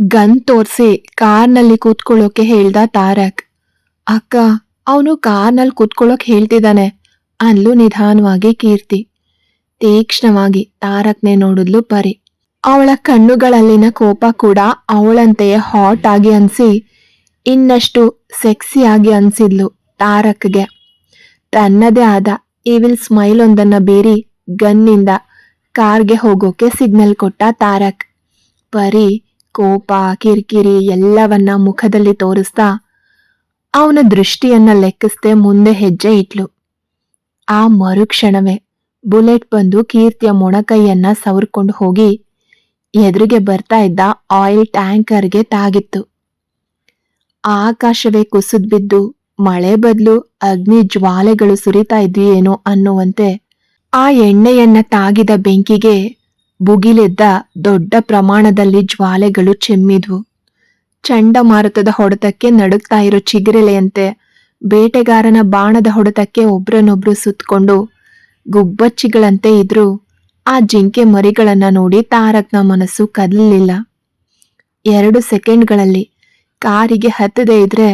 Gun ತೋರಿಸಿ ಕಾರ್ನಲ್ಲಿ ಕೂತ್ಕೊಳ್ಳೋಕೆ ಹೇಳ್ದ ತಾರಕ್. ಅಕ್ಕ, ಅವನು ಕಾರ್ನಲ್ಲಿ ಕೂತ್ಕೊಳ್ಳೋಕೆ ಹೇಳ್ತಿದ್ದಾನೆ ಅಲ್ಲೂ ನಿಧಾನವಾಗಿ ಕೀರ್ತಿ. ತೀಕ್ಷ್ಣವಾಗಿ ತಾರಕ್ನೆ ನೋಡಿದ್ಲು ಪರಿ. ಅವಳ ಕಣ್ಣುಗಳಲ್ಲಿನ ಕೋಪ ಕೂಡ ಅವಳಂತೆಯೇ ಹಾಟ್ ಆಗಿ ಅನ್ಸಿ, ಇನ್ನಷ್ಟು ಸೆಕ್ಸಿಯಾಗಿ ಅನ್ಸಿದ್ಲು ತಾರಕ್ಗೆ. ತನ್ನದೇ ಆದ ಈವಿಲ್ ಸ್ಮೈಲ್ ಒಂದನ್ನ ಬೀರಿ ಗನ್ನಿಂದ ಕಾರ್ಗೆ ಹೋಗೋಕೆ ಸಿಗ್ನಲ್ ಕೊಟ್ಟ ತಾರಕ್. ಪರಿ ಕೋಪ, ಕಿರಿಕಿರಿ ಎಲ್ಲವನ್ನ ಮುಖದಲ್ಲಿ ತೋರಿಸ್ತಾ ಅವನ ದೃಷ್ಟಿಯನ್ನ ಲೆಕ್ಕಿಸದೆ ಮುಂದೆ ಹೆಜ್ಜೆ ಇಟ್ಲು. ಆ ಮರುಕ್ಷಣವೇ ಬುಲೆಟ್ ಬಂದು ಕೀರ್ತಿಯ ಮೊಣಕೈಯನ್ನ ಸವರ್ಕೊಂಡು ಹೋಗಿ ಎದುರಿಗೆ ಬರ್ತಾ ಇದ್ದ ಆಯಿಲ್ ಟ್ಯಾಂಕರ್ಗೆ ತಾಗಿತ್ತು. ಆಕಾಶವೇ ಕುಸಿದ್ ಬಿದ್ದು ಮಳೆ ಬದಲು ಅಗ್ನಿ ಜ್ವಾಲೆಗಳು ಸುರಿತಾ ಇದೆಯೇನೋ ಅನ್ನುವಂತೆ ಆ ಎಣ್ಣೆಯನ್ನ ತಾಗಿದ ಬೆಂಕಿಗೆ ಬುಗಿಲೆದ್ದ ದೊಡ್ಡ ಪ್ರಮಾಣದಲ್ಲಿ ಜ್ವಾಲೆಗಳು ಚೆಮ್ಮಿದ್ವು. ಚಂಡಮಾರುತದ ಹೊಡೆತಕ್ಕೆ ನಡುಗ್ತಾ ಇರೋ ಚಿಗಿರೆಲೆಯಂತೆ ಬೇಟೆಗಾರನ ಬಾಣದ ಹೊಡೆತಕ್ಕೆ ಒಬ್ರನ್ನೊಬ್ರು ಸುತ್ತಕೊಂಡು ಗುಬ್ಬಚ್ಚಿಗಳಂತೆ ಇದ್ರು. ಆ ಜಿಂಕೆ ಮರಿಗಳನ್ನ ನೋಡಿ ತಾರಕ್ನ ಮನಸ್ಸು ಕದಲಿಲ್ಲ. ಎರಡು ಸೆಕೆಂಡ್ಗಳಲ್ಲಿ ಕಾರಿಗೆ ಹತ್ತದೇ ಇದ್ರೆ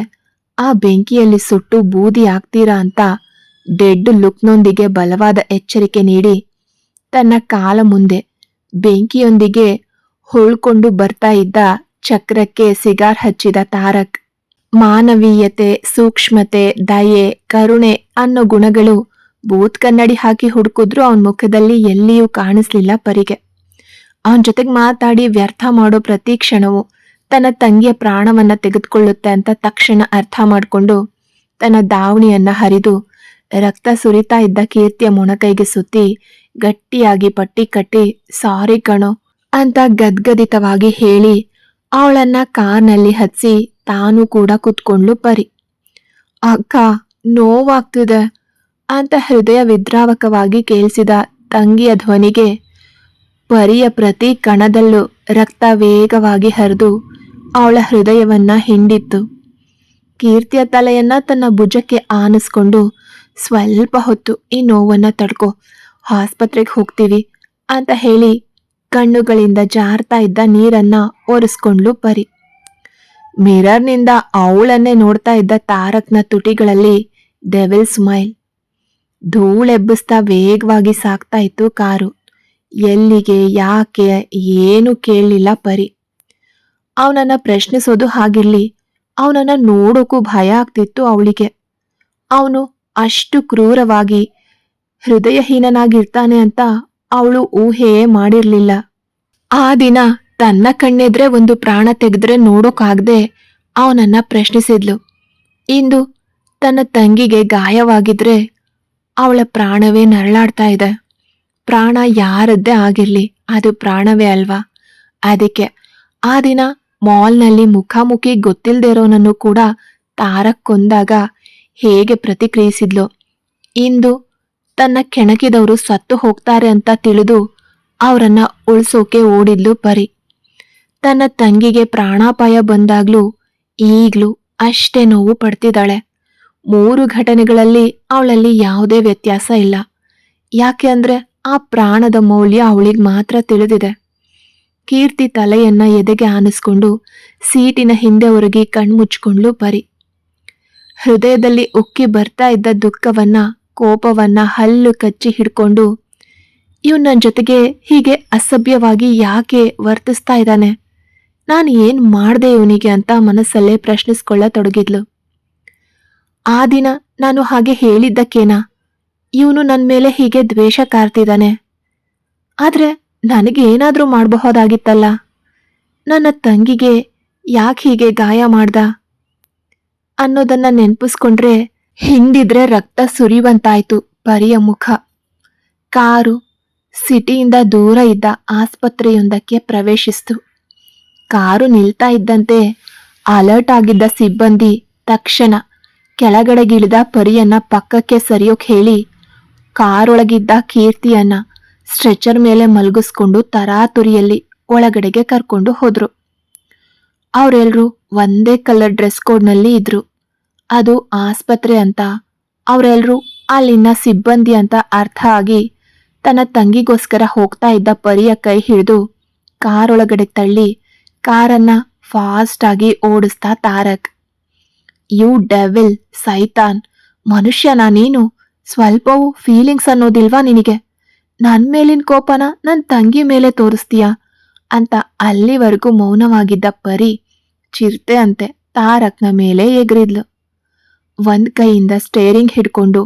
ಆ ಬೆಂಕಿಯಲ್ಲಿ ಸುಟ್ಟು ಬೂದಿ ಆಗ್ತೀರಾ ಅಂತ ಡೆಡ್ ಲುಕ್ನೊಂದಿಗೆ ಬಲವಾದ ಎಚ್ಚರಿಕೆ ನೀಡಿ ತನ್ನ ಕಾಲ ಮುಂದೆ ಬೆಂಕಿಯೊಂದಿಗೆ ಹೊಳ್ಕೊಂಡು ಬರ್ತಾ ಇದ್ದ ಚಕ್ರಕ್ಕೆ ಸಿಗಾರ್ ಹಚ್ಚಿದ ತಾರಕ್. ಮಾನವೀಯತೆ, ಸೂಕ್ಷ್ಮತೆ, ದಯೆ, ಕರುಣೆ ಅನ್ನೋ ಗುಣಗಳು ಬೂತ್ ಕನ್ನಡಿ ಹಾಕಿ ಹುಡುಕಿದ್ರು ಅವನ ಮುಖದಲ್ಲಿ ಎಲ್ಲಿಯೂ ಕಾಣಿಸ್ಲಿಲ್ಲ ಪರಿಗೆ. ಅವನ ಜೊತೆಗೆ ಮಾತಾಡಿ ವ್ಯರ್ಥ ಮಾಡೋ ಪ್ರತಿ ಕ್ಷಣವು ತನ್ನ ತಂಗಿಯ ಪ್ರಾಣವನ್ನ ತೆಗೆದುಕೊಳ್ಳುತ್ತೆ ಅಂತ ತಕ್ಷಣ ಅರ್ಥ ಮಾಡಿಕೊಂಡು ತನ್ನ ದಾವಣಿಯನ್ನ ಹರಿದು ರಕ್ತ ಸುರಿತಾ ಇದ್ದ ಕೀರ್ತಿಯ ಮೊಣಕೈಗೆ ಸುತ್ತಿ ಗಟ್ಟಿಯಾಗಿ ಪಟ್ಟಿ ಕಟ್ಟಿ, ಸಾರಿ ಕಣೋ ಅಂತ ಗದ್ಗದಿತವಾಗಿ ಹೇಳಿ, ಅವಳನ್ನ ಕಾರ್ನಲ್ಲಿ ಹತ್ಸಿ ತಾನು ಕೂಡ ಕುತ್ಕೊಂಡ್ಲು ಪರಿ. ಅಕ್ಕ, ನೋವಾಗ್ತಿದೆ ಅಂತ ಹೃದಯ ವಿದ್ರಾವಕವಾಗಿ ಕೇಳಿಸಿದ ತಂಗಿಯ ಧ್ವನಿಗೆ ಪರಿಯ ಪ್ರತಿ ಕಣದಲ್ಲೂ ರಕ್ತ ವೇಗವಾಗಿ ಹರಿದು ಅವಳ ಹೃದಯವನ್ನ ಹಿಂಡಿತ್ತು. ಕೀರ್ತಿಯ ತಲೆಯನ್ನ ತನ್ನ ಭುಜಕ್ಕೆ ಆನಿಸ್ಕೊಂಡು, ಸ್ವಲ್ಪ ಹೊತ್ತು ಈ ನೋವನ್ನ ತಡ್ಕೊ ಆಸ್ಪತ್ರೆಗೆ ಹೋಗ್ತೀವಿ ಅಂತ ಹೇಳಿ ಕಣ್ಣುಗಳಿಂದ ಜಾರ್ತಾ ಇದ್ದ ನೀರನ್ನ ಒರೆಸ್ಕೊಂಡ್ಲು ಪರಿ. ಮಿರರ್ನಿಂದ ಅವಳನ್ನೇ ನೋಡ್ತಾ ಇದ್ದ ತಾರಕ್ನ ತುಟಿಗಳಲ್ಲಿ ಡೆವಿಲ್ ಸ್ಮೈಲ್. ಧೂಳೆಬ್ಬಿಸ್ತಾ ವೇಗವಾಗಿ ಸಾಕ್ತಾ ಇತ್ತು ಕಾರು. ಎಲ್ಲಿಗೆ, ಯಾಕೆ, ಏನು ಕೇಳಲಿಲ್ಲ ಪರಿ. ಅವನನ್ನ ಪ್ರಶ್ನಿಸೋದು ಹಾಗಿರ್ಲಿ, ಅವನನ್ನ ನೋಡೋಕ್ಕೂ ಭಯ ಆಗ್ತಿತ್ತು ಅವಳಿಗೆ. ಅವನು ಅಷ್ಟು ಕ್ರೂರವಾಗಿ ಹೃದಯಹೀನನಾಗಿರ್ತಾನೆ ಅಂತ ಅವಳು ಊಹೆಯೇ ಮಾಡಿರ್ಲಿಲ್ಲ. ಆ ದಿನ ತನ್ನ ಕಣ್ಣೆದ್ರೆ ಒಂದು ಪ್ರಾಣ ತೆಗೆದ್ರೆ ನೋಡೋಕಾಗ್ದೆ ಅವನನ್ನ ಪ್ರಶ್ನಿಸಿದ್ಲು. ಇಂದು ತನ್ನ ತಂಗಿಗೆ ಗಾಯವಾಗಿದ್ರೆ ಅವಳ ಪ್ರಾಣವೇ ನರಳಾಡ್ತಾ ಇದೆ. ಪ್ರಾಣ ಯಾರದ್ದೇ ಆಗಿರ್ಲಿ, ಅದು ಪ್ರಾಣವೇ ಅಲ್ವಾ? ಅದಕ್ಕೆ ಆ ದಿನ ಮಾಲ್ನಲ್ಲಿ ಮುಖಾಮುಖಿ ಗೊತ್ತಿಲ್ಲದೆ ಕೂಡ ತಾರಕ್ಕೊಂದಾಗ ಹೇಗೆ ಪ್ರತಿಕ್ರಿಯಿಸಿದ್ಲು? ಇಂದು ತನ್ನ ಕೆಣಕಿದವರು ಸತ್ತು ಹೋಗ್ತಾರೆ ಅಂತ ತಿಳಿದು ಅವರನ್ನ ಉಳಿಸೋಕೆ ಓಡಿದ್ಲು ಪರಿ. ತನ್ನ ತಂಗಿಗೆ ಪ್ರಾಣಾಪಾಯ ಬಂದಾಗ್ಲೂ ಈಗ್ಲೂ ಅಷ್ಟೇ ನೋವು ಪಡ್ತಿದ್ದಾಳೆ. ಮೂರು ಘಟನೆಗಳಲ್ಲಿ ಅವಳಲ್ಲಿ ಯಾವುದೇ ವ್ಯತ್ಯಾಸ ಇಲ್ಲ. ಯಾಕೆ ಅಂದ್ರೆ ಆ ಪ್ರಾಣದ ಮೌಲ್ಯ ಅವಳಿಗೆ ಮಾತ್ರ ತಿಳಿದಿದೆ. ಕೀರ್ತಿ ತಲೆಯನ್ನ ಎದೆಗೆ ಆನಿಸ್ಕೊಂಡು ಸೀಟಿನ ಹಿಂದೆ ಒರಗಿ ಕಣ್ಮುಚ್ಕೊಂಡ್ಲು ಪರಿ. ಹೃದಯದಲ್ಲಿ ಉಕ್ಕಿ ಬರ್ತಾ ಇದ್ದ ದುಃಖವನ್ನ ಕೋಪವನ್ನ ಹಲ್ಲು ಕಚ್ಚಿ ಹಿಡ್ಕೊಂಡು ಇವ್ ನನ್ನ ಜೊತೆಗೆ ಹೀಗೆ ಅಸಭ್ಯವಾಗಿ ಯಾಕೆ ವರ್ತಿಸ್ತಾ ಇದ್ದಾನೆ? ನಾನು ಏನ್ ಮಾಡ್ದೆ ಇವನಿಗೆ ಅಂತ ಮನಸ್ಸಲ್ಲೇ ಪ್ರಶ್ನಿಸ್ಕೊಳ್ಳತೊಡಗಿದ್ಲು. ಆ ದಿನ ನಾನು ಹಾಗೆ ಹೇಳಿದ್ದಕ್ಕೇನಾ? ಇವನು ನನ್ನ ಮೇಲೆ ಹೀಗೆ ದ್ವೇಷ ಕಾರ್ತಿದ್ದಾನೆ. ಆದ್ರೆ ನನಗೆ ಏನಾದ್ರೂ ಮಾಡಬಹುದಾಗಿತ್ತಲ್ಲ? ನನ್ನ ತಂಗಿಗೆ ಯಾಕೆ ಹೀಗೆ ಗಾಯ ಮಾಡ್ದ? ಅನ್ನೋದನ್ನ ನೆನ್ಪಿಸ್ಕೊಂಡ್ರೆ ಹಿಂಡಿದ್ರೆ ರಕ್ತ ಸುರಿವಂತಾಯ್ತು ಪರಿಯ ಮುಖ. ಕಾರು ಸಿಟಿಯಿಂದ ದೂರ ಇದ್ದ ಆಸ್ಪತ್ರೆಯೊಂದಕ್ಕೆ ಪ್ರವೇಶಿಸ್ತು. ಕಾರು ನಿಲ್ತಾ ಇದ್ದಂತೆ ಅಲರ್ಟ್ ಆಗಿದ್ದ ಸಿಬ್ಬಂದಿ ತಕ್ಷಣ ಕೆಳಗಡೆಗಿಳಿದ ಪರಿಯನ್ನ ಪಕ್ಕಕ್ಕೆ ಸರಿಯೋಕ್ ಹೇಳಿ ಕಾರೊಳಗಿದ್ದ ಕೀರ್ತಿಯನ್ನ ಸ್ಟ್ರೆಚರ್ ಮೇಲೆ ಮಲಗಿಸ್ಕೊಂಡು ತರಾತುರಿಯಲ್ಲಿ ಒಳಗಡೆಗೆ ಕರ್ಕೊಂಡು ಹೋದ್ರು. ಅವರೆಲ್ಲರೂ ಒಂದೇ ಕಲರ್ ಡ್ರೆಸ್ ಕೋಡ್ನಲ್ಲಿ ಇದ್ರು. ಅದು ಆಸ್ಪತ್ರೆ ಅಂತ. ಅವರೆಲ್ಲರೂ ಅಲ್ಲಿನ ಸಿಬ್ಬಂದಿ ಅಂತ ಅರ್ಥ ಆಗಿ ತನ್ನ ತಂಗಿಗೋಸ್ಕರ ಹೋಗ್ತಾ ಇದ್ದ ಪರಿಯ ಕೈ ಹಿಡಿದು ಕಾರೊಳಗಡೆ ತಳ್ಳಿ ಕಾರನ್ನ ಫಾಸ್ಟ್ ಆಗಿ ಓಡಿಸ್ತಾ ತಾರಕ್. ಯು ಡೆವಿಲ್, ಸೈತಾನ್, ಮನುಷ್ಯನ ನೀನು? ಸ್ವಲ್ಪವೂ ಫೀಲಿಂಗ್ಸ್ ಅನ್ನೋದಿಲ್ವಾ ನಿನಗೆ? ನನ್ ಮೇಲಿನ ಕೋಪನ ನನ್ನ ತಂಗಿ ಮೇಲೆ ತೋರಿಸ್ತೀಯ? ಅಂತ ಅಲ್ಲಿವರೆಗೂ ಮೌನವಾಗಿದ್ದ ಪರಿ ಚಿರತೆ ಅಂತೆ ತಾರಕ್ನ ಮೇಲೆ ಎಗರಿದ್ಲು. ಒಂದ್ ಕೈಯಿಂದ ಸ್ಟೇರಿಂಗ್ ಹಿಡ್ಕೊಂಡು,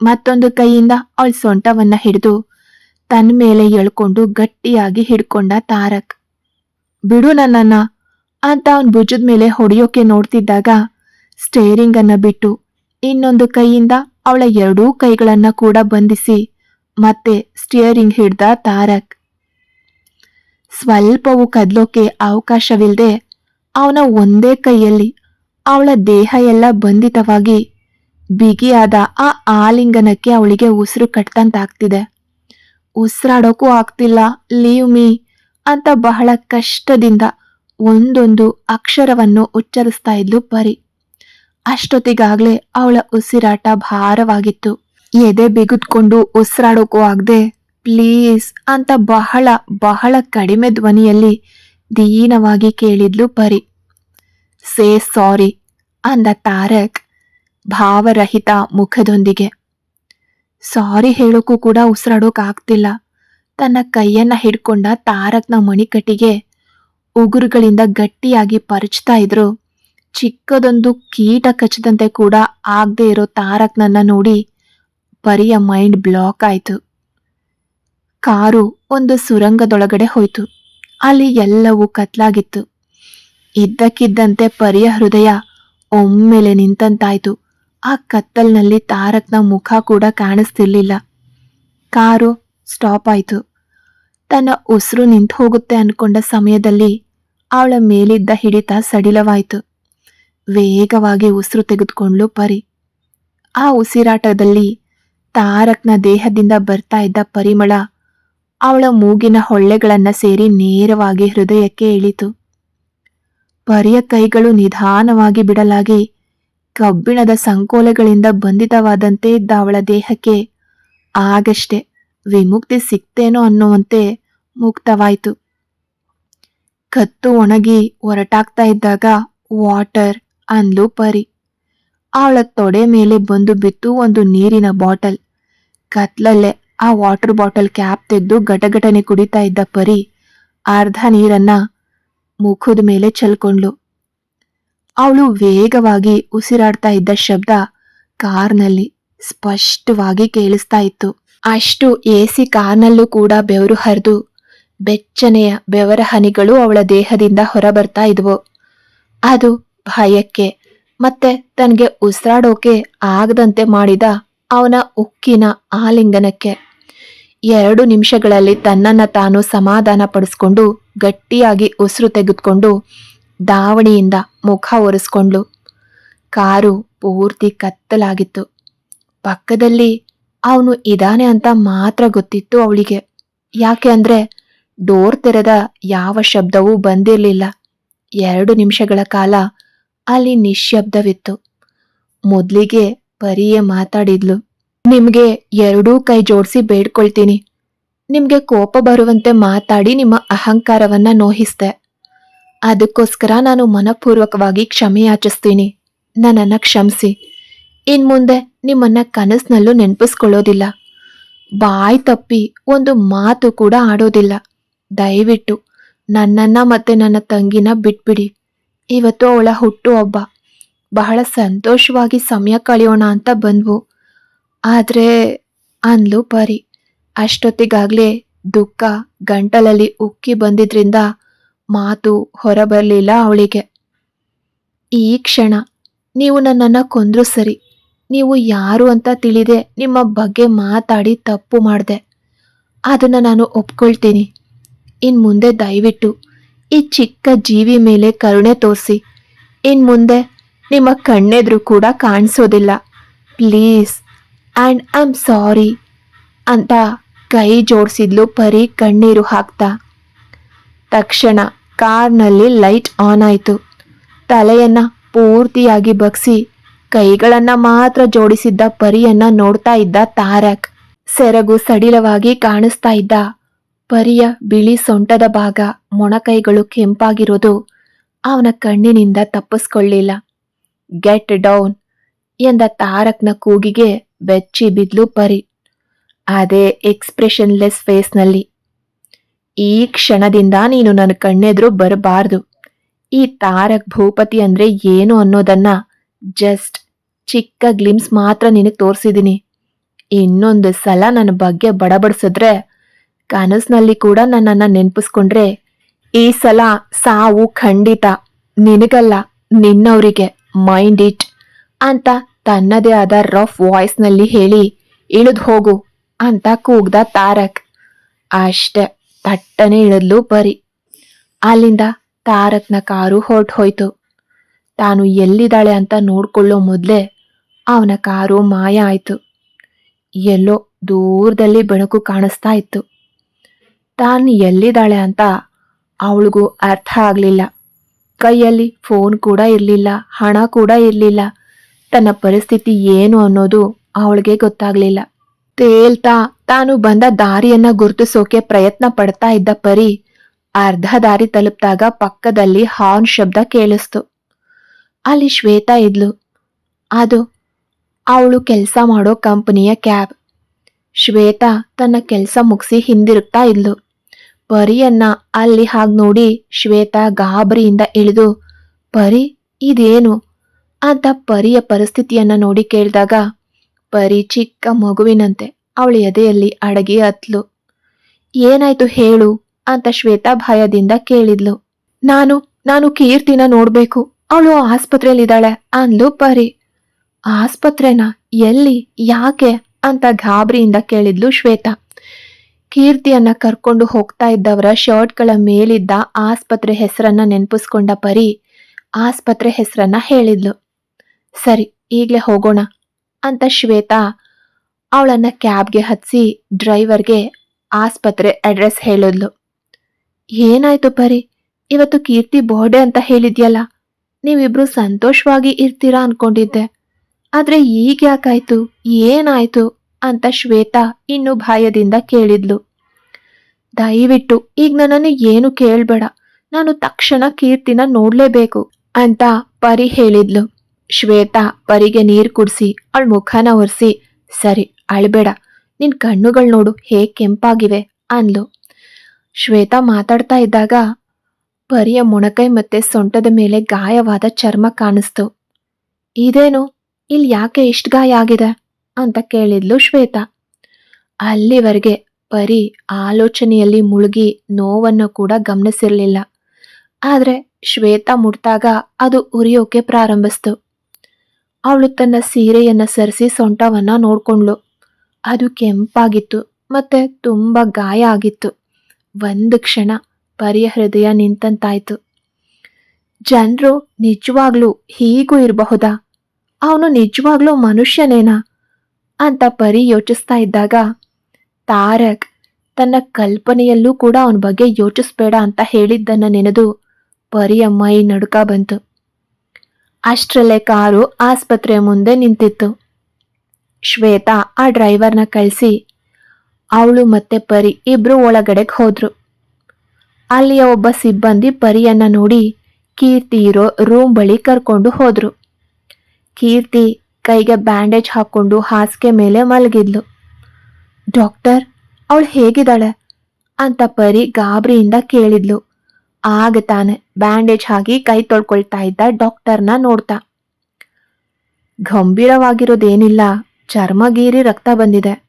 ಮತ್ತೊಂದು ಕೈಯಿಂದ ಅವಳ ಸೊಂಟವನ್ನ ಹಿಡಿದು ತನ್ನ ಮೇಲೆ ಎಳ್ಕೊಂಡು ಗಟ್ಟಿಯಾಗಿ ಹಿಡ್ಕೊಂಡ ತಾರಕ್. ಬಿಡು ನನ್ನನ್ನ, ಅಂತ ಅವನ್ ಭುಜದ ಮೇಲೆ ಹೊಡೆಯೋಕೆ ನೋಡ್ತಿದ್ದಾಗ ಸ್ಟೇರಿಂಗ್ ಅನ್ನ ಬಿಟ್ಟು, ಇನ್ನೊಂದು ಕೈಯಿಂದ ಅವಳ ಎರಡೂ ಕೈಗಳನ್ನ ಕೂಡ ಬಂಧಿಸಿ, ಮತ್ತೆ ಸ್ಟಿಯರಿಂಗ್ ಹಿಡ್ದ ತಾರಕ್. ಸ್ವಲ್ಪವೂ ಕದ್ಲೋಕೆ ಅವಕಾಶವಿಲ್ಲದೆ ಅವನ ಒಂದೇ ಕೈಯಲ್ಲಿ ಅವಳ ದೇಹ ಎಲ್ಲ ಬಂಧಿತವಾಗಿ ಬಿಗಿಯಾದ ಆ ಆಲಿಂಗನಕ್ಕೆ ಅವಳಿಗೆ ಉಸಿರು ಕಟ್ಟಂತಾಗ್ತಿದೆ ಉಸಿರಾಡೋಕ್ಕೂ ಆಗ್ತಿಲ್ಲ, ಲೀವ್ ಮೀ ಅಂತ ಬಹಳ ಕಷ್ಟದಿಂದ ಒಂದೊಂದು ಅಕ್ಷರವನ್ನು ಉಚ್ಚರಿಸ್ತಾ ಇದ್ಲು ಪರಿ. ಅಷ್ಟೊತ್ತಿಗಾಗ್ಲೇ ಅವಳ ಉಸಿರಾಟ ಭಾರವಾಗಿತ್ತು. ಎದೆ ಬಿಗುದ್ಕೊಂಡು ಉಸಿರಾಡೋಕ್ಕೂ ಆಗದೆ, ಪ್ಲೀಸ್ ಅಂತ ಬಹಳ ಬಹಳ ಕಡಿಮೆ ಧ್ವನಿಯಲ್ಲಿ ದೀನವಾಗಿ ಕೇಳಿದ್ಲು ಪರಿ. ಸೇ ಸಾರಿ ಅಂದ ತಾರಕ್ ಭಾವರಹಿತ ಮುಖದೊಂದಿಗೆ. ಸಾರಿ ಹೇಳೋಕ್ಕೂ ಕೂಡ ಉಸಿರಾಡೋಕ್ಕಾಗ್ತಿಲ್ಲ ತನ್ನ ಕೈಯನ್ನ ಹಿಡ್ಕೊಂಡ ತಾರಕ್ನ ಮಣಿಕಟ್ಟಿಗೆ ಉಗುರುಗಳಿಂದ ಗಟ್ಟಿಯಾಗಿ ಪರಚ್ತಾ ಇದ್ರು. ಚಿಕ್ಕದೊಂದು ಕೀಟ ಕಚ್ಚದಂತೆ ಕೂಡ ಆಗದೆ ಇರೋ ತಾರಕ್ನನ್ನ ನೋಡಿ ಪರಿಯ ಮೈಂಡ್ ಬ್ಲಾಕ್ ಆಯಿತು. ಕಾರು ಒಂದು ಸುರಂಗದೊಳಗಡೆ ಹೋಯ್ತು. ಅಲ್ಲಿ ಎಲ್ಲವೂ ಕತ್ಲಾಗಿತ್ತು. ಇದ್ದಕ್ಕಿದ್ದಂತೆ ಪರಿಯ ಹೃದಯ ಒಮ್ಮೆಲೆ ನಿಂತಂತಾಯ್ತು. ಆ ಕತ್ತಲ್ನಲ್ಲಿ ತಾರಕ್ನ ಮುಖ ಕೂಡ ಕಾಣಿಸ್ತಿರ್ಲಿಲ್ಲ. ಕಾರು ಸ್ಟಾಪ್ ಆಯ್ತು. ತನ್ನ ಉಸಿರು ನಿಂತು ಹೋಗುತ್ತೆ ಅನ್ಕೊಂಡ ಸಮಯದಲ್ಲಿ ಅವಳ ಮೇಲಿದ್ದ ಹಿಡಿತ ಸಡಿಲವಾಯ್ತು. ವೇಗವಾಗಿ ಉಸಿರು ತೆಗೆದುಕೊಂಡ್ಲು ಪರಿ. ಆ ಉಸಿರಾಟದಲ್ಲಿ ತಾರಕ್ನ ದೇಹದಿಂದ ಬರ್ತಾ ಇದ್ದ ಪರಿಮಳ ಅವಳ ಮೂಗಿನ ಹೊಳ್ಳೆಗಳನ್ನ ಸೇರಿ ನೇರವಾಗಿ ಹೃದಯಕ್ಕೆ ಇಳಿತು. ಪರಿಯ ಕೈಗಳು ನಿಧಾನವಾಗಿ ಬಿಡಲಾಗಿ ಕಬ್ಬಿಣದ ಸಂಕೋಲೆಗಳಿಂದ ಬಂಧಿತವಾದಂತೆ ಇದ್ದ ಅವಳ ದೇಹಕ್ಕೆ ಆಗಷ್ಟೇ ವಿಮುಕ್ತಿ ಸಿಕ್ತೇನೋ ಅನ್ನುವಂತೆ ಮುಕ್ತವಾಯಿತು. ಕತ್ತು ಒಣಗಿ ಹೊರಟಾಗ್ತಾ ಇದ್ದಾಗ ವಾಟರ್ ಅಂದ್ಲು ಪರಿ ಅವಳ ತೊಡೆ ಮೇಲೆ ಬಂದು ಬಿತ್ತು ಒಂದು ನೀರಿನ ಬಾಟಲ್. ಕತ್ಲಲ್ಲೇ ಆ ವಾಟರ್ ಬಾಟಲ್ ಕ್ಯಾಪ್ ತೆದ್ದು ಗಟಗಟನೆ ಕುಡಿತಾ ಇದ್ದ ಪರಿ ಅರ್ಧ ನೀರನ್ನ ಮುಖದ ಮೇಲೆ ಚಲ್ಕೊಂಡ್ಲು. ಅವಳು ವೇಗವಾಗಿ ಉಸಿರಾಡ್ತಾ ಇದ್ದ ಶಬ್ದ ಕಾರ್ನಲ್ಲಿ ಸ್ಪಷ್ಟವಾಗಿ ಕೇಳಿಸ್ತಾ ಇತ್ತು. ಅಷ್ಟು ಎಸಿ ಕಾರ್ನಲ್ಲೂ ಕೂಡ ಬೆವರು ಹರಿದು ಬೆಚ್ಚನೆಯ ಬೆವರ ಹನಿಗಳು ಅವಳ ದೇಹದಿಂದ ಹೊರಬರ್ತಾ ಇದ್ವು. ಅದು ಭಯಕ್ಕೆ ಮತ್ತೆ ತನಗೆ ಉಸಿರಾಡೋಕೆ ಆಗದಂತೆ ಮಾಡಿದ ಅವನ ಉಕ್ಕಿನ ಆಲಿಂಗನಕ್ಕೆ. ಎರಡು ನಿಮಿಷಗಳಲ್ಲಿ ತನ್ನನ್ನು ತಾನು ಸಮಾಧಾನ ಪಡಿಸ್ಕೊಂಡು ಗಟ್ಟಿಯಾಗಿ ಉಸಿರು ತೆಗೆದುಕೊಂಡು ದಾವಣಿಯಿಂದ ಮುಖ ಒರೆಸ್ಕೊಂಡ್ಲು. ಕಾರು ಪೂರ್ತಿ ಕತ್ತಲಾಗಿತ್ತು. ಪಕ್ಕದಲ್ಲಿ ಅವನು ಇದಾನೆ ಅಂತ ಮಾತ್ರ ಗೊತ್ತಿತ್ತು ಅವಳಿಗೆ. ಯಾಕೆ ಅಂದ್ರೆ ಡೋರ್ ತೆರೆದ ಯಾವ ಶಬ್ದವೂ ಬಂದಿರಲಿಲ್ಲ. ಎರಡು ನಿಮಿಷಗಳ ಕಾಲ ಅಲ್ಲಿ ನಿಶ್ಶಬ್ದವಿತ್ತು ಮೊದಲಿಗೆ ಪರಿಯೇ ಮಾತಾಡಿದ್ಲು. ನಿಮಗೆ ಎರಡೂ ಕೈ ಜೋಡಿಸಿ ಬೇಡ್ಕೊಳ್ತೀನಿ. ನಿಮ್ಗೆ ಕೋಪ ಬರುವಂತೆ ಮಾತಾಡಿ ನಿಮ್ಮ ಅಹಂಕಾರವನ್ನ ನೋಹಿಸ್ದೆ ಅದಕ್ಕೋಸ್ಕರ ನಾನು ಮನಪೂರ್ವಕವಾಗಿ ಕ್ಷಮೆಯಾಚಿಸ್ತೀನಿ ನನ್ನನ್ನು ಕ್ಷಮಿಸಿ. ಇನ್ ಮುಂದೆ ನಿಮ್ಮನ್ನ ಕನಸಿನಲ್ಲೂ ನೆನಪಿಸ್ಕೊಳ್ಳೋದಿಲ್ಲ. ಬಾಯ್ ತಪ್ಪಿ ಒಂದು ಮಾತು ಕೂಡ ಆಡೋದಿಲ್ಲ. ದಯವಿಟ್ಟು ನನ್ನನ್ನ ಮತ್ತೆ ನನ್ನ ತಂಗಿನ ಬಿಟ್ಬಿಡಿ. ಇವತ್ತು ಅವಳ ಹುಟ್ಟು ಹಬ್ಬ. ಬಹಳ ಸಂತೋಷವಾಗಿ ಸಮಯ ಕಳೆಯೋಣ ಅಂತ ಬಂದ್ವು. ಆದ್ರೆ ಅಂದ್ಲು ಪರಿ. ಅಷ್ಟೊತ್ತಿಗಾಗ್ಲೇ ದುಃಖ ಗಂಟಲಲ್ಲಿ ಉಕ್ಕಿ ಬಂದಿದ್ರಿಂದ ಮಾತು ಹೊರಬರಲಿಲ್ಲ ಅವಳಿಗೆ. ಈ ಕ್ಷಣ ನೀವು ನನ್ನನ್ನು ಕೊಂದ್ರು ಸರಿ. ನೀವು ಯಾರು ಅಂತ ತಿಳಿದೆ ನಿಮ್ಮ ಬಗ್ಗೆ ಮಾತಾಡಿ ತಪ್ಪು ಮಾಡಿದೆ. ಅದನ್ನು ನಾನು ಒಪ್ಕೊಳ್ತೀನಿ. ಇನ್ನು ಮುಂದೆ ದಯವಿಟ್ಟು ಈ ಚಿಕ್ಕ ಜೀವಿ ಮೇಲೆ ಕರುಣೆ ತೋರಿಸಿ. ಇನ್ನು ಮುಂದೆ ನಿಮ್ಮ ಕಣ್ಣೆದ್ರು ಕೂಡ ಕಾಣಿಸೋದಿಲ್ಲ. Please, and I am sorry, ಅಂತ ಕೈ ಜೋಡಿಸಿದ್ಲು ಪರಿ ಕಣ್ಣೀರು ಹಾಕ್ತಾ. ತಕ್ಷಣ ಕಾರ್ನಲ್ಲಿ ಲೈಟ್ ಆನ್ ಆಯಿತು. ತಲೆಯನ್ನ ಪೂರ್ತಿಯಾಗಿ ಬಗ್ಸಿ, ಕೈಗಳನ್ನ ಮಾತ್ರ ಜೋಡಿಸಿದ್ದ ಪರಿಯನ್ನ ನೋಡ್ತಾ ಇದ್ದ ತಾರಕ್. ಸೆರಗು ಸಡಿಲವಾಗಿ ಕಾಣಿಸ್ತಾ ಇದ್ದ. ಪರಿಯ ಬಿಳಿ ಸೊಂಟದ ಭಾಗ, ಮೊಣಕೈಗಳು ಕೆಂಪಾಗಿರೋದು ಅವನ ಕಣ್ಣಿನಿಂದ ತಪ್ಪಿಸ್ಕೊಳ್ಳಿಲ್ಲ. ಗೆಟ್ ಡೌನ್ ಎಂದ ತಾರಕ್ನ ಕೂಗಿಗೆ ಬೆಚ್ಚಿ ಬಿದ್ಲು ಪರಿ. ಅದೇ ಎಕ್ಸ್ಪ್ರೆಷನ್ಲೆಸ್ ಫೇಸ್ನಲ್ಲಿ ಈ ಕ್ಷಣದಿಂದ ನೀನು ನನ್ನ ಕಣ್ಣೆದ್ರು ಬರಬಾರ್ದು. ಈ ತಾರಕ್ ಭೂಪತಿ ಅಂದ್ರೆ ಏನು ಅನ್ನೋದನ್ನ ಜಸ್ಟ್ ಚಿಕ್ಕ ಗ್ಲಿಮ್ಸ್ ಮಾತ್ರ ನಿನಗೆ ತೋರಿಸಿದ್ದೀನಿ ಇನ್ನೊಂದು ಸಲ ನನ್ನ ಬಗ್ಗೆ ಬಡಬಡಿಸಿದ್ರೆ, ಕನಸಿನಲ್ಲಿ ಕೂಡ ನನ್ನನ್ನು ನೆನಪಿಸ್ಕೊಂಡ್ರೆ, ಈ ಸಲ ಸಾವು ಖಂಡಿತ ನಿನಗಲ್ಲ, ನಿನ್ನವರಿಗೆ ಮೈಂಡ್ ಇಟ್ ಅಂತ ತನ್ನದೇ ಆದ ರಫ್ ವಾಯ್ಸ್ನಲ್ಲಿ ಹೇಳಿ, ಇಳಿದು ಹೋಗು. ಅಂತ ಕೂಗ್ದ ತಾರಕ್. ಅಷ್ಟೆ, ತಟ್ಟನೆ ಇಳಿದ್ಲು ಪರಿ ಅಲ್ಲಿಂದ ತಾರಕ್ನ ಕಾರು ಹೊರಟು ಹೋಯ್ತು. ತಾನು ಎಲ್ಲಿದ್ದಾಳೆ ಅಂತ ನೋಡ್ಕೊಳ್ಳೋ ಮೊದಲೇ ಅವನ ಕಾರು ಮಾಯ ಆಯ್ತು. ಎಲ್ಲೋ ದೂರದಲ್ಲಿ ಬೆಳಕು ಕಾಣಿಸ್ತಾ ಇತ್ತು. ತಾನು ಎಲ್ಲಿದ್ದಾಳೆ ಅಂತ ಅವಳಿಗೂ ಅರ್ಥ ಆಗಲಿಲ್ಲ. ಕೈಯಲ್ಲಿ ಫೋನ್ ಕೂಡ ಇರಲಿಲ್ಲ, ಹಣ ಕೂಡ ಇರಲಿಲ್ಲ. ತನ್ನ ಪರಿಸ್ಥಿತಿ ಏನು ಅನ್ನೋದು ಅವಳಿಗೆ ಗೊತ್ತಾಗ್ಲಿಲ್ಲ. ತೇಲ್ತಾ ತಾನು ಬಂದ ದಾರಿಯನ್ನ ಗುರುತಿಸೋಕೆ ಪ್ರಯತ್ನ ಪಡ್ತಾ ಇದ್ದ ಪರಿ ಅರ್ಧ ದಾರಿ ತಲುಪಿದಾಗ ಪಕ್ಕದಲ್ಲಿ ಹಾರ್ನ್ ಶಬ್ದ ಕೇಳಿಸ್ತು. ಅಲ್ಲಿ ಶ್ವೇತಾ ಇದ್ಲು. ಅದು ಅವಳು ಕೆಲಸ ಮಾಡೋ ಕಂಪನಿಯ ಕ್ಯಾಬ್. ಶ್ವೇತಾ ತನ್ನ ಕೆಲಸ ಮುಗಿಸಿ ಹಿಂದಿರುಗ್ತಾ ಇದ್ಲು. ಪರಿಯನ್ನ ಅಲ್ಲಿ ಹಾಗೆ ನೋಡಿ ಶ್ವೇತಾ ಗಾಬರಿಯಿಂದ ಇಳಿದು, ಪರಿ, ಇದೇನು? ಅಂತ ಪರಿಯ ಪರಿಸ್ಥಿತಿಯನ್ನ ನೋಡಿ ಕೇಳಿದಾಗ ಪರಿ ಚಿಕ್ಕ ಮಗುವಿನಂತೆ ಅವಳ ಎದೆಯಲ್ಲಿ ಅಡಗಿ ಹತ್ಲು. ಏನಾಯ್ತು ಹೇಳು ಅಂತ ಶ್ವೇತಾ ಭಯದಿಂದ ಕೇಳಿದ್ಲು. ನಾನು ನಾನು ಕೀರ್ತಿನ ನೋಡ್ಬೇಕು. ಅವಳು ಆಸ್ಪತ್ರೆಯಲ್ಲಿದ್ದಾಳೆ ಅಂದ್ಲು ಪರಿ. ಆಸ್ಪತ್ರೆನ ಎಲ್ಲಿ, ಯಾಕೆ ಅಂತ ಗಾಬರಿಯಿಂದ ಕೇಳಿದ್ಲು ಶ್ವೇತಾ. ಕೀರ್ತಿಯನ್ನ ಕರ್ಕೊಂಡು ಹೋಗ್ತಾ ಇದ್ದವರ ಶರ್ಟ್ಗಳ ಮೇಲಿದ್ದ ಆಸ್ಪತ್ರೆ ಹೆಸರನ್ನ ನೆನಪಿಸ್ಕೊಂಡ ಪರಿ ಆಸ್ಪತ್ರೆ ಹೆಸರನ್ನ ಹೇಳಿದ್ಲು. ಸರಿ, ಈಗ್ಲೇ ಹೋಗೋಣ. ಅಂತ ಶ್ವೇತಾ ಅವಳನ್ನ ಕ್ಯಾಬ್ಗೆ ಹತ್ಸಿ ಡ್ರೈವರ್ಗೆ ಆಸ್ಪತ್ರೆ ಅಡ್ರೆಸ್ ಹೇಳಿದ್ಲು. ಏನಾಯ್ತು ಪರಿ? ಇವತ್ತು ಕೀರ್ತಿ ಬರ್ಡೇ ಅಂತ ಹೇಳಿದ್ಯಲ್ಲ, ನೀವಿಬ್ರು ಸಂತೋಷವಾಗಿ ಇರ್ತೀರಾ ಅನ್ಕೊಂಡಿದ್ದೆ. ಆದ್ರೆ ಈಗ ಯಾಕಾಯ್ತು? ಏನಾಯ್ತು ಅಂತ ಶ್ವೇತಾ ಇನ್ನು ಭಯದಿಂದ ಕೇಳಿದ್ಲು. ದಯವಿಟ್ಟು, ಈಗ ನನ್ನನ್ನು ಏನು ಕೇಳ್ಬೇಡ. ನಾನು ತಕ್ಷಣ ಕೀರ್ತಿನ ನೋಡ್ಲೇಬೇಕು ಅಂತ ಪರಿ ಹೇಳಿದ್ಲು. ಶ್ವೇತಾ ಪರಿಗೆ ನೀರು ಕುಡಿಸಿ, ಅವಳ ಮುಖನ ಒರೆಸಿ, ಸರಿ, ಅಳ್ಬೇಡ, ನಿನ್ ಕಣ್ಣುಗಳು ನೋಡು, ಹೇಗೆ ಕೆಂಪಾಗಿವೆ, ಅಂದ್ಲು. ಶ್ವೇತಾ ಮಾತಾಡ್ತಾ ಇದ್ದಾಗ ಪರಿಯ ಮೊಣಕೈ ಮತ್ತೆ ಸೊಂಟದ ಮೇಲೆ ಗಾಯವಾದ ಚರ್ಮ ಕಾಣಿಸ್ತು. ಇದೇನು? ಇಲ್ಲಿ ಯಾಕೆ ಇಷ್ಟು ಗಾಯ ಆಗಿದೆ? ಅಂತ ಕೇಳಿದ್ಲು ಶ್ವೇತಾ. ಅಲ್ಲಿವರೆಗೆ ಪರಿ ಆಲೋಚನೆಯಲ್ಲಿ ಮುಳುಗಿ ನೋವನ್ನು ಕೂಡ ಗಮನಿಸಿರಲಿಲ್ಲ. ಆದ್ರೆ ಶ್ವೇತಾ ಮುಟ್ಟಾಗ ಅದು ಉರಿಯೋಕೆ ಪ್ರಾರಂಭಿಸ್ತು. ಅವಳು ತನ್ನ ಸೀರೆಯನ್ನು ಸರಿಸಿ ಸೊಂಟವನ್ನ ನೋಡ್ಕೊಂಡ್ಳು. ಅದು ಕೆಂಪಾಗಿತ್ತು ಮತ್ತೆ ತುಂಬ ಗಾಯ ಆಗಿತ್ತು. ಒಂದು ಕ್ಷಣ ಪರಿಯ ಹೃದಯ ನಿಂತಂತಾಯ್ತು. ಜನರು ನಿಜವಾಗ್ಲೂ ಹೀಗೂ ಇರಬಹುದಾ? ಅವನು ನಿಜವಾಗ್ಲೂ ಮನುಷ್ಯನೇನಾ? ಅಂತ ಪರಿ ಯೋಚಿಸ್ತಾ ಇದ್ದಾಗ, ತಾರಕ್ ತನ್ನ ಕಲ್ಪನೆಯಲ್ಲೂ ಕೂಡ ಅವನ ಬಗ್ಗೆ ಯೋಚಿಸ್ಬೇಡ ಅಂತ ಹೇಳಿದ್ದನ್ನು ನೆನೆದು ಪರಿಯ ಮೈ ನಡುಕ ಬಂತು. ಅಷ್ಟರಲ್ಲೇ ಕಾರು ಆಸ್ಪತ್ರೆಯ ಮುಂದೆ ನಿಂತಿತ್ತು. ಶ್ವೇತಾ ಆ ಡ್ರೈವರ್ನ ಕಳಿಸಿ, ಅವಳು ಮತ್ತೆ ಪರಿ ಇಬ್ರು ಒಳಗಡೆಗೆ ಹೋದ್ರು. ಅಲ್ಲಿಯ ಒಬ್ಬ ಸಿಬ್ಬಂದಿ ಪರಿಯನ್ನ ನೋಡಿ ಕೀರ್ತಿ ಇರೋ ರೂಮ್ ಬಳಿ ಕರ್ಕೊಂಡು ಹೋದ್ರು. ಕೀರ್ತಿ ಕೈಗೆ ಬ್ಯಾಂಡೇಜ್ ಹಾಕೊಂಡು ಹಾಸಿಗೆ ಮೇಲೆ ಮಲಗಿದ್ಲು. ಡಾಕ್ಟರ್, ಅವಳು ಹೇಗಿದ್ದಾಳೆ? ಅಂತ ಪರಿ ಗಾಬರಿಯಿಂದ ಕೇಳಿದ್ಲು. ಆಗ ತಾನೆ. ಬ್ಯಾಂಡೇಜ್ ಹಾಕಿ ಕೈ ತೊಳ್ಕೊಳ್ತಾ ಇದ್ದ ಡಾಕ್ಟರ್ನ ನೋಡ್ತಾ. ಗಂಭೀರವಾಗಿರೋದೇನಿಲ್ಲ, ಚರ್ಮಗೀರಿ ರಕ್ತ ಬಂದಿದೆ.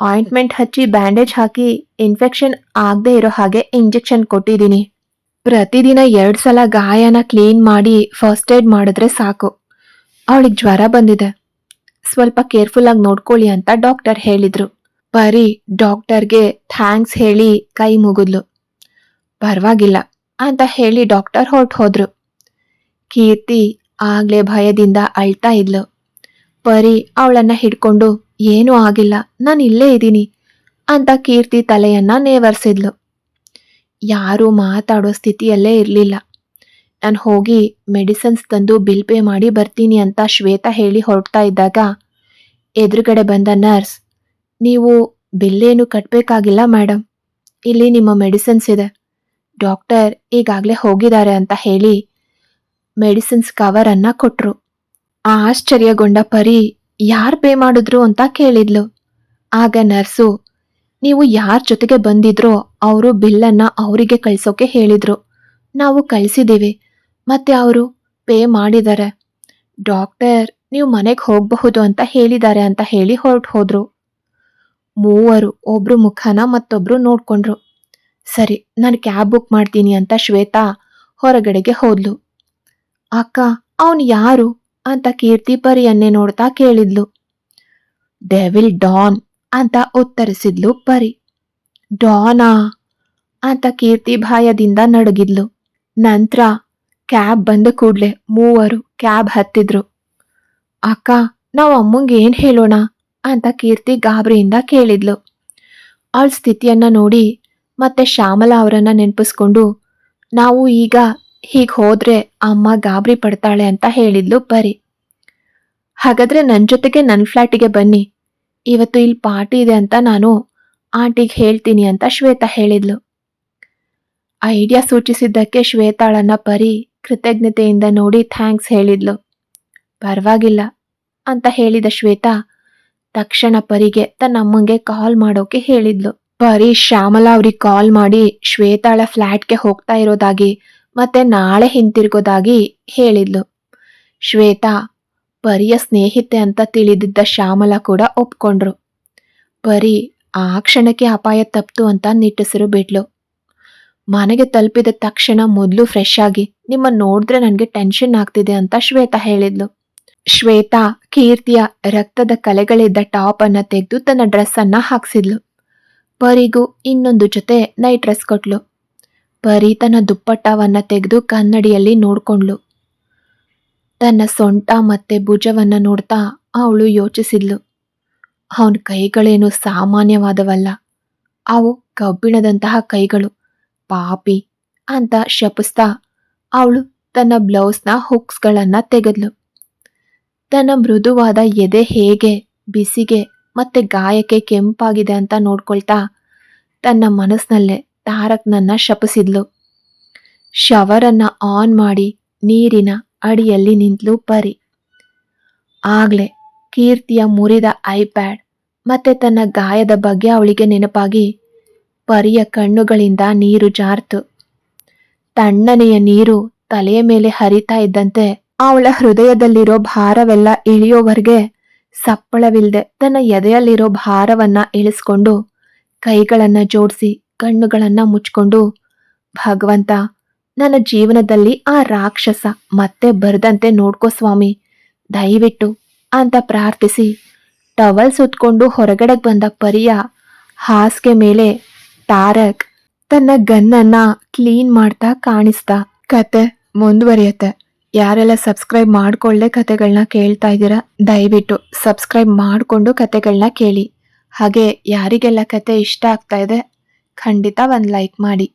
ಆಯಿಂಟ್ಮೆಂಟ್ ಹಚ್ಚಿ ಬ್ಯಾಂಡೇಜ್ ಹಾಕಿ ಇನ್ಫೆಕ್ಷನ್ ಆಗದೆ ಇರೋ ಹಾಗೆ ಇಂಜೆಕ್ಷನ್ ಕೊಟ್ಟಿದ್ದೀನಿ. ಪ್ರತಿದಿನ ಎರಡು ಸಲ ಗಾಯನ ಕ್ಲೀನ್ ಮಾಡಿ ಫಸ್ಟ್ ಏಡ್ ಮಾಡಿದ್ರೆ ಸಾಕು. ಅವಳಿಗೆ ಜ್ವರ ಬಂದಿದೆ. ಸ್ವಲ್ಪ ಕೇರ್ಫುಲ್ ಆಗಿ ನೋಡ್ಕೊಳ್ಳಿ ಅಂತ ಡಾಕ್ಟರ್ ಹೇಳಿದ್ರು. ಬರೀ ಡಾಕ್ಟರ್ಗೆ ಥ್ಯಾಂಕ್ಸ್ ಹೇಳಿ ಕೈ ಮುಗಿದ್ಲು. ಪರವಾಗಿಲ್ಲ. ಅಂತ ಹೇಳಿ ಡಾಕ್ಟರ್ ಹೊರಟು ಹೋದ್ರು. ಕೀರ್ತಿ ಆಗ್ಲೇ ಭಯದಿಂದ ಅಳ್ತಾ ಇದ್ಲು. ಪರಿ ಅವಳನ್ನ ಹಿಡ್ಕೊಂಡು, ಏನೂ ಆಗಿಲ್ಲ, ನಾನು ಇಲ್ಲೇ ಇದ್ದೀನಿ ಅಂತ ಕೀರ್ತಿ ತಲೆಯನ್ನ ನೇವರ್ಸಿದ್ಲು. ಯಾರೂ ಮಾತಾಡೋ ಸ್ಥಿತಿಯಲ್ಲೇ ಇರಲಿಲ್ಲ. ನಾನು ಹೋಗಿ ಮೆಡಿಸಿನ್ಸ್ ತಂದು ಬಿಲ್ ಪೇ ಮಾಡಿ ಬರ್ತೀನಿ ಅಂತ ಶ್ವೇತಾ ಹೇಳಿ ಹೊರಡ್ತಾ ಇದ್ದಾಗ, ಎದುರುಗಡೆ ಬಂದ ನರ್ಸ್, ನೀವು ಬಿಲ್ಲೇನು ಕಟ್ಟಬೇಕಾಗಿಲ್ಲ ಮೇಡಮ್ ಇಲ್ಲಿ ನಿಮ್ಮ ಮೆಡಿಸಿನ್ಸ್ ಇದೆ. ಡಾಕ್ಟರ್ ಈಗಾಗಲೇ ಹೋಗಿದ್ದಾರೆ ಅಂತ ಹೇಳಿ ಮೆಡಿಸಿನ್ಸ್ ಕವರ್ ಅನ್ನ ಕೊಟ್ರು ಆಶ್ಚರ್ಯಗೊಂಡ ಪರಿ, ಯಾರು ಪೇ ಮಾಡಿದ್ರು ಅಂತ ಕೇಳಿದ್ಲು. ಆಗ ನರ್ಸು, ನೀವು ಯಾರ ಜೊತೆಗೆ ಬಂದಿದ್ರೋ ಅವರು ಬಿಲ್ಲನ್ನು ಅವರಿಗೆ ಕಳಿಸೋಕೆ ಹೇಳಿದ್ರು. ನಾವು ಕಳಿಸಿದ್ದೀವಿ ಮತ್ತೆ ಅವರು ಪೇ ಮಾಡಿದ್ದಾರೆ ಡಾಕ್ಟರ್, ನೀವು ಮನೆಗೆ ಹೋಗಬಹುದು ಅಂತ ಹೇಳಿದ್ದಾರೆ ಅಂತ ಹೇಳಿ ಹೊರಟು ಹೋದ್ರು. ಮೂವರು, ಒಬ್ರು ಮುಖನ ಮತ್ತೊಬ್ರು ನೋಡ್ಕೊಂಡ್ರು. ಸರಿ, ನಾನು ಕ್ಯಾಬ್ ಬುಕ್ ಮಾಡ್ತೀನಿ ಅಂತ ಶ್ವೇತಾ ಹೊರಗಡೆಗೆ ಹೋದ್ಲು. ಅಕ್ಕ, ಅವನು ಯಾರು? ಅಂತ ಕೀರ್ತಿ ಪರಿಯನ್ನೇ ನೋಡ್ತಾ ಕೇಳಿದ್ಲು. ಡೆವಿಲ್ ಡಾನ್ ಅಂತ ಉತ್ತರಿಸಿದ್ಲು ಪರಿ. ಡಾನಾ? ಅಂತ ಕೀರ್ತಿ ಭಯದಿಂದ ನಡುಗಿದ್ಲು. ನಂತರ ಕ್ಯಾಬ್ ಬಂದ ಕೂಡ್ಲೆ ಮೂವರು ಕ್ಯಾಬ್ ಹತ್ತಿದ್ರು. ಅಕ್ಕ, ನಾವು ಅಮ್ಮಂಗೆ ಏನು ಹೇಳೋಣ? ಅಂತ ಕೀರ್ತಿ ಗಾಬರಿಯಿಂದ ಕೇಳಿದ್ಲು. ಅವಳ ಸ್ಥಿತಿಯನ್ನ ನೋಡಿ ಮತ್ತೆ ಶ್ಯಾಮಲ ಅವರನ್ನ ನೆನಪಿಸ್ಕೊಂಡು, ನಾವು ಈಗ ಹೀಗೆ ಹೋದ್ರೆ ಅಮ್ಮ ಗಾಬರಿ ಪಡ್ತಾಳೆ ಅಂತ ಹೇಳಿದ್ಲು ಪರಿ ಹಾಗಾದ್ರೆ ನನ್ನ ಜೊತೆಗೆ ನನ್ನ ಫ್ಲ್ಯಾಟಿಗೆ ಬನ್ನಿ. ಇವತ್ತು ಇಲ್ಲಿ ಪಾರ್ಟಿ ಇದೆ ಅಂತ ನಾನು ಆಂಟಿಗೆ ಹೇಳ್ತೀನಿ ಅಂತ ಶ್ವೇತಾ ಹೇಳಿದ್ಲು. ಐಡಿಯಾ ಸೂಚಿಸಿದ್ದಕ್ಕೆ ಶ್ವೇತಾಳನ್ನ ಪರಿ ಕೃತಜ್ಞತೆಯಿಂದ ನೋಡಿ ಥ್ಯಾಂಕ್ಸ್ ಹೇಳಿದ್ಲು. ಪರವಾಗಿಲ್ಲ ಅಂತ ಹೇಳಿದ ಶ್ವೇತಾ ತಕ್ಷಣ ಪರಿಗೆ ತನ್ನ ಅಮ್ಮಂಗೆ ಕಾಲ್ ಮಾಡೋಕೆ ಹೇಳಿದ್ಲು. ಪರಿ ಶ್ಯಾಮಲಾ ಅವ್ರಿಗೆ ಕಾಲ್ ಮಾಡಿ ಶ್ವೇತಾಳ ಫ್ಲ್ಯಾಟ್ಗೆ ಹೋಗ್ತಾ ಇರೋದಾಗಿ ಮತ್ತೆ ನಾಳೆ ಹಿಂತಿರುಗೋದಾಗಿ ಹೇಳಿದ್ಲು. ಶ್ವೇತಾ ಪರಿಯ ಸ್ನೇಹಿತೆ ಅಂತ ತಿಳಿದಿದ್ದ ಶ್ಯಾಮಲಾ ಕೂಡ ಒಪ್ಕೊಂಡ್ರು. ಪರಿ ಆ ಕ್ಷಣಕ್ಕೆ ಅಪಾಯ ತಪ್ತು ಅಂತ ನಿಟ್ಟುಸಿರು ಬಿಟ್ಲು. ಮನೆಗೆ ತಲುಪಿದ ತಕ್ಷಣ ಮೊದಲು ಫ್ರೆಶ್ ಆಗಿ ನಿಮ್ಮ ನೋಡಿದ್ರೆ ನನಗೆ ಟೆನ್ಷನ್ ಆಗ್ತಿದೆ ಅಂತ ಶ್ವೇತಾ ಹೇಳಿದ್ಲು. ಶ್ವೇತಾ, ಕೀರ್ತಿಯ ರಕ್ತದ ಕಲೆಗಳಿದ್ದ ಟಾಪ್ ಅನ್ನ ತೆಗೆದು ತನ್ನ ಡ್ರೆಸ್ ಅನ್ನ ಹಾಕ್ಸಿದ್ಲು. ಪರಿಗೂ ಇನ್ನೊಂದು ಜೊತೆ ನೈಟ್ ಡ್ರೆಸ್ ಕೊಟ್ಲು. ಪರಿ ತನ್ನ ದುಪ್ಪಟ್ಟವನ್ನು ತೆಗೆದು ಕನ್ನಡಿಯಲ್ಲಿ ನೋಡ್ಕೊಂಡ್ಲು. ತನ್ನ ಸೊಂಟ ಮತ್ತೆ ಭುಜವನ್ನು ನೋಡ್ತಾ ಅವಳು ಯೋಚಿಸಿದ್ಲು. ಅವನ ಕೈಗಳೇನು ಸಾಮಾನ್ಯವಾದವಲ್ಲ. ಅವು ಕಬ್ಬಿಣದಂತಹ ಕೈಗಳು. ಪಾಪಿ ಅಂತ ಶಪಿಸ್ತಾ ಅವಳು ತನ್ನ ಬ್ಲೌಸ್ನ ಹುಕ್ಸ್ಗಳನ್ನು ತೆಗೆದ್ಲು. ತನ್ನ ಮೃದುವಾದ ಎದೆ ಹೇಗೆ, ಬಿಸಿಗೆ ಮತ್ತೆ ಗಾಯಕ್ಕೆ ಕೆಂಪಾಗಿದೆ ಅಂತ ನೋಡ್ಕೊಳ್ತಾ ತನ್ನ ಮನಸ್ಸಿನಲ್ಲೇ ತಾರಕ್ನನ್ನ ಶಪಿಸಿದ್ಲು. ಶವರನ್ನ ಆನ್ ಮಾಡಿ ನೀರಿನ ಅಡಿಯಲ್ಲಿ ನಿಂತ್ಲು ಪರಿ. ಆಗ್ಲೇ ಕೀರ್ತಿಯ ಮುರಿದ ಐಪ್ಯಾಡ್ ಮತ್ತೆ ತನ್ನ ಗಾಯದ ಬಗ್ಗೆ ಅವಳಿಗೆ ನೆನಪಾಗಿ ಪರಿಯ ಕಣ್ಣುಗಳಿಂದ ನೀರು ಜಾರ್ತು. ತಣ್ಣನೆಯ ನೀರು ತಲೆಯ ಮೇಲೆ ಹರಿತಾ ಇದ್ದಂತೆ ಅವಳ ಹೃದಯದಲ್ಲಿರೋ ಭಾರವೆಲ್ಲ ಇಳಿಯೋವರೆಗೆ ಸಪ್ಪಳವಿಲ್ದೆ ತನ್ನ ಎದೆಯಲ್ಲಿರೋ ಭಾರವನ್ನ ಇಳಿಸ್ಕೊಂಡು ಕೈಗಳನ್ನ ಜೋಡಿಸಿ ಕಣ್ಣುಗಳನ್ನ ಮುಚ್ಕೊಂಡು, ಭಗವಂತ, ನನ್ನ ಜೀವನದಲ್ಲಿ ಆ ರಾಕ್ಷಸ ಮತ್ತೆ ಬರದಂತೆ ನೋಡ್ಕೋ ಸ್ವಾಮಿ. ದಯವಿಟ್ಟು ಅಂತ ಪ್ರಾರ್ಥಿಸಿ ಟವಲ್ ಸುತ್ತಕೊಂಡು ಹೊರಗಡೆಗೆ ಬಂದ ಪರಿಯ ಹಾಸಿಗೆ ಮೇಲೆ ತಾರಕ್ ತನ್ನ ಗನ್ನನ್ನ ಕ್ಲೀನ್ ಮಾಡ್ತಾ ಕಾಣಿಸ್ತಾ, ಕತೆ ಮುಂದುವರಿಯತ್ತೆ. ಯಾರೆಲ್ಲ ಸಬ್ಸ್ಕ್ರೈಬ್ ಮಾಡಿಕೊಳ್ಳೆ ಕತೆಗಳನ್ನ ಕೇಳ್ತಾ ಇದ್ದೀರಾ, ದಯವಿಟ್ಟು ಸಬ್ಸ್ಕ್ರೈಬ್ ಮಾಡಿಕೊಂಡು ಕತೆಗಳನ್ನ ಕೇಳಿ. ಹಾಗೆ ಯಾರಿಗೆಲ್ಲ ಕತೆ ಇಷ್ಟ ಆಗ್ತಾ ಇದೆ, ಖಂಡಿತ ಒಂದು ಲೈಕ್ ಮಾಡಿ.